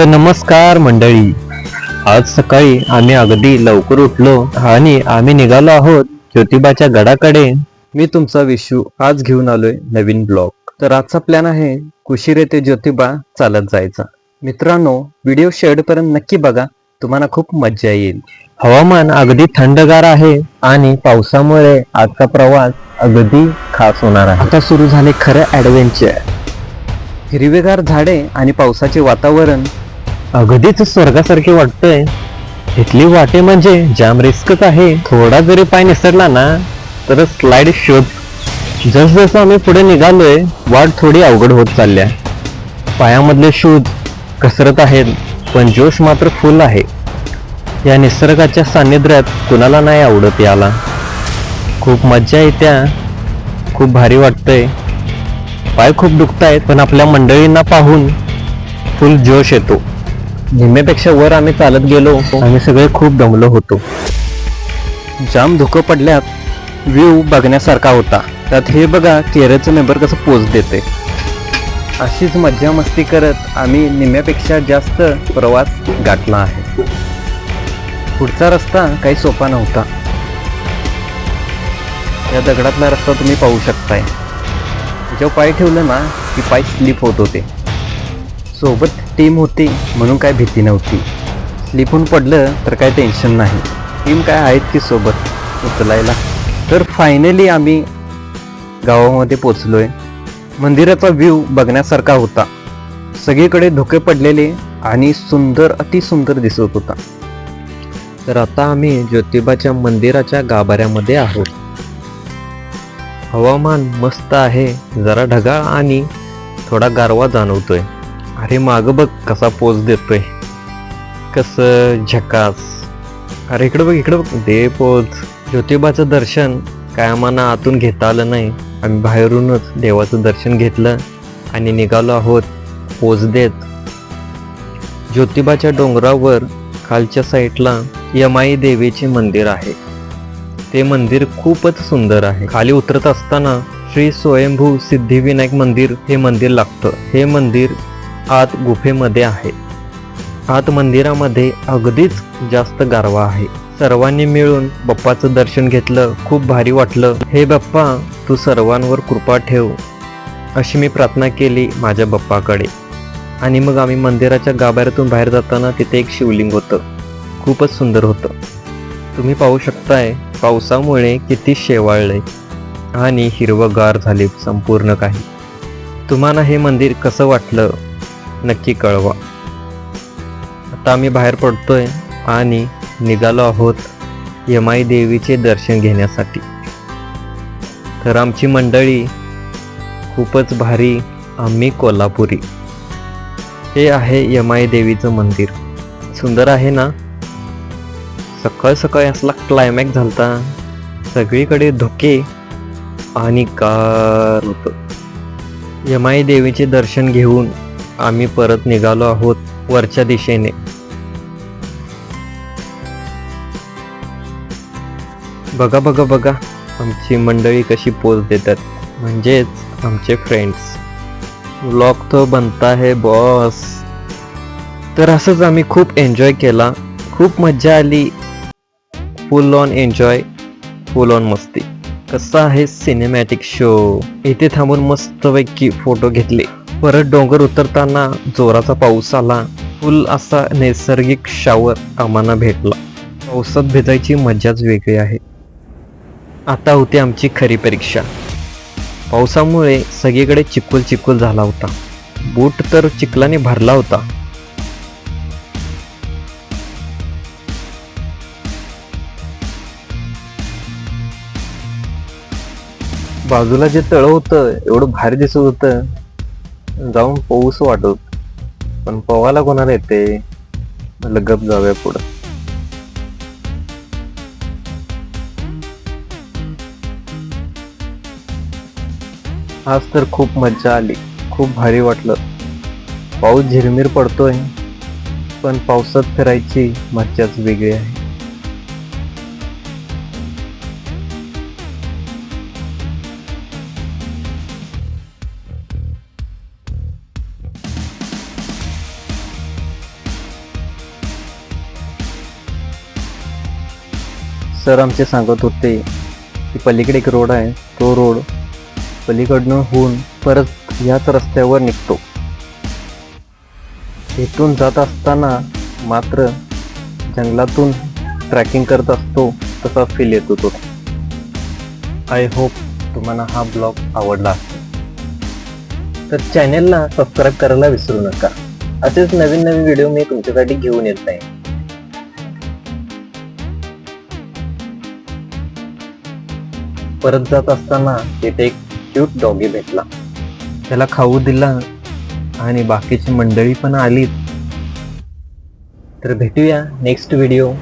तर नमस्कार मंडळी. आज सकाळी आम्ही अगदी लवकर उठलो आणि आम्ही निघालो आहोत ज्योतिबाच्या गडाकडे. मी तुमचा विशू आज घेऊन आलोय नवीन ब्लॉग. तर आजचा प्लॅन आहे कुशीर येथे ज्योतिबा चालत जायचा. मित्रांनो व्हिडिओ शेवटपर्यंत नक्की बघा तुम्हाला खूप मजा येईल. हवामान अगदी थंडगार आहे आणि पावसामुळे आजचा प्रवास अगदी खास होणार आहे. आता सुरू झाले खरं ऍडव्हेंचर हिरवेगार झाडे आणि पावसाचे वातावरण अगदीच स्वर्गासारखे वाटतंय. इथली वाटे म्हणजे जाम रिस्कच आहे. थोडा जरी पाय निसरला ना तर स्लाइड शोध जसजसं आम्ही पुढे निघालोय वाट थोडी अवघड होत चालल्या. पायामधले शूज कसरत आहेत पण जोश मात्र फुल आहे. या निसर्गाच्या सान्निध्यात कुणाला नाही आवडत याला. खूप मज्जा येत्या खूप भारी वाटतंय. पाय खूप दुखतायत पण आपल्या मंडळींना पाहून फुल जोश येतो. निम्म्यापेक्षा वर आम्ही चालत गेलो. आम्ही सगळे खूप दमलो होतो. जाम धुकं पडल्यात व्ह्यू बघण्यासारखा होता. त्यात हे बघा केरळचं मेंबर कसं पोच देते. अशीच मज्जा मस्ती करत आम्ही निम्म्यापेक्षा जास्त प्रवास गाठला आहे. पुढचा रस्ता काही सोपा नव्हता. या दगडातला रस्ता तुम्ही पाहू शकताय. जेव्हा पाय ठेवलं ना की पाय स्लिप होत होते. सोबत टीम होती म्हणून काय भीती नव्हती. स्लिपून पडलं तर काय टेन्शन नाही. टीम काय आहेत की सोबत उचलायला? तर फायनली आम्ही गावामध्ये पोचलोय मंदिराचा व्ह्यू बघण्यासारखा होता. सगळीकडे धुके पडलेले आणि सुंदर अतिसुंदर दिसत होता. तर आता आम्ही ज्योतिबाच्या मंदिराच्या गाभाऱ्यामध्ये आहोत. हवामान मस्त आहे जरा ढगाळ आणि थोडा गारवा जाणवतोय. अरे माग बघ कसा पोच देतोय. कस झकास. अरे इकडं बघ इकडं बघ. दे पोच ज्योतिबाचं दर्शन काय आम्हाला आतून घेता आलं नाही. आम्ही बाहेरूनच देवाचं दर्शन घेतलं आणि निघालो आहोत. पोच देत. ज्योतिबाच्या डोंगरावर खालच्या साईडला यमाई देवीचे मंदिर आहे. ते मंदिर खूपच सुंदर आहे. खाली उतरत असताना श्री स्वयंभू सिद्धिविनायक मंदिर हे मंदिर लागतं. हे मंदिर आत गुफेमध्ये आहे. आत मंदिरामध्ये अगदीच जास्त गारवा आहे. सर्वांनी मिळून बाप्पाचं दर्शन घेतलं खूप भारी वाटलं. हे बाप्पा तू सर्वांवर कृपा ठेव अशी मी प्रार्थना केली माझ्या बाप्पाकडे. आणि मग आम्ही मंदिराच्या गाभाऱ्यातून बाहेर जाताना तिथे एक शिवलिंग होतं. खूपच सुंदर होतं. तुम्ही पाहू शकताय पावसामुळे किती शेवाळले आणि हिरवगार झाले संपूर्ण काही. तुम्हाला हे मंदिर कसं वाटलं? नक्की कळवा. आता आम्ही बाहेर पडतोय आणि निघालो आहोत यमाई देवीचे दर्शन घेण्यासाठी. तर आमची मंडळी खूपच भारी आम्ही कोल्हापुरी. हे आहे यमाई देवीचं मंदिर. सुंदर आहे ना? सकाळ सकाळी असला क्लायमॅक्स झालता. सगळीकडे धुके आणि कार यमाई देवीचे दर्शन घेऊन आम्ही परत निघालो आहोत वरच्या दिशेने. बघा बघा बघा आमची मंडळी कशी पोच देतात. म्हणजेच आमचे फ्रेंड्स व्लॉग तो बनता है बॉस तर असंच आम्ही खूप एन्जॉय केला. खूप मज्जा आली. Full on enjoy full on मस्ती. कसा आहे सिनेमॅटिक शो इथे थांबून मस्तपैकी फोटो घेतले. परत डोंगर उतरताना जोराचा पाऊस आला. फुल असा नैसर्गिक शावर आम्हाला भेटला. पावसात भिजायची मजाच वेगळी आहे. आता होती आमची खरी परीक्षा. पावसामुळे सगळीकडे चिखल चिखल झाला होता. बूट तर चिखलाने भरला होता. बाजूला जे तळ होतं एवढं भारी दिसत होतं. जाऊन पाऊस वाटत. पण पवायला कोणाला येते? म्हणलं गप जाऊया पुढं. आज तर खूप मज्जा आली. खूप भारी वाटलं. पाऊस झिरमिर पडतोय पण पावसात फिरायची मज्जाच वेगळी आहे. सर आमचे सांगत होते की पलीकडे एक रोड आहे तो रोड पलीकडनं होऊन परत याच रस्त्यावर निघतो. इथून जात असताना मात्र जंगलातून ट्रॅकिंग करत असतो तसा फील येतो तो आय होप तुम्हाला हा ब्लॉग आवडला असेल. तर चॅनेलला सबस्क्राईब करायला विसरू नका. असेच नवीन नवीन व्हिडिओ मी तुमच्यासाठी घेऊन येत नाही परत जात असताना तिथे एक क्यूट डॉगी भेटला. त्याला खाऊ दिला आणि बाकीची मंडळी पण आली तर भेटूया नेक्स्ट व्हिडिओ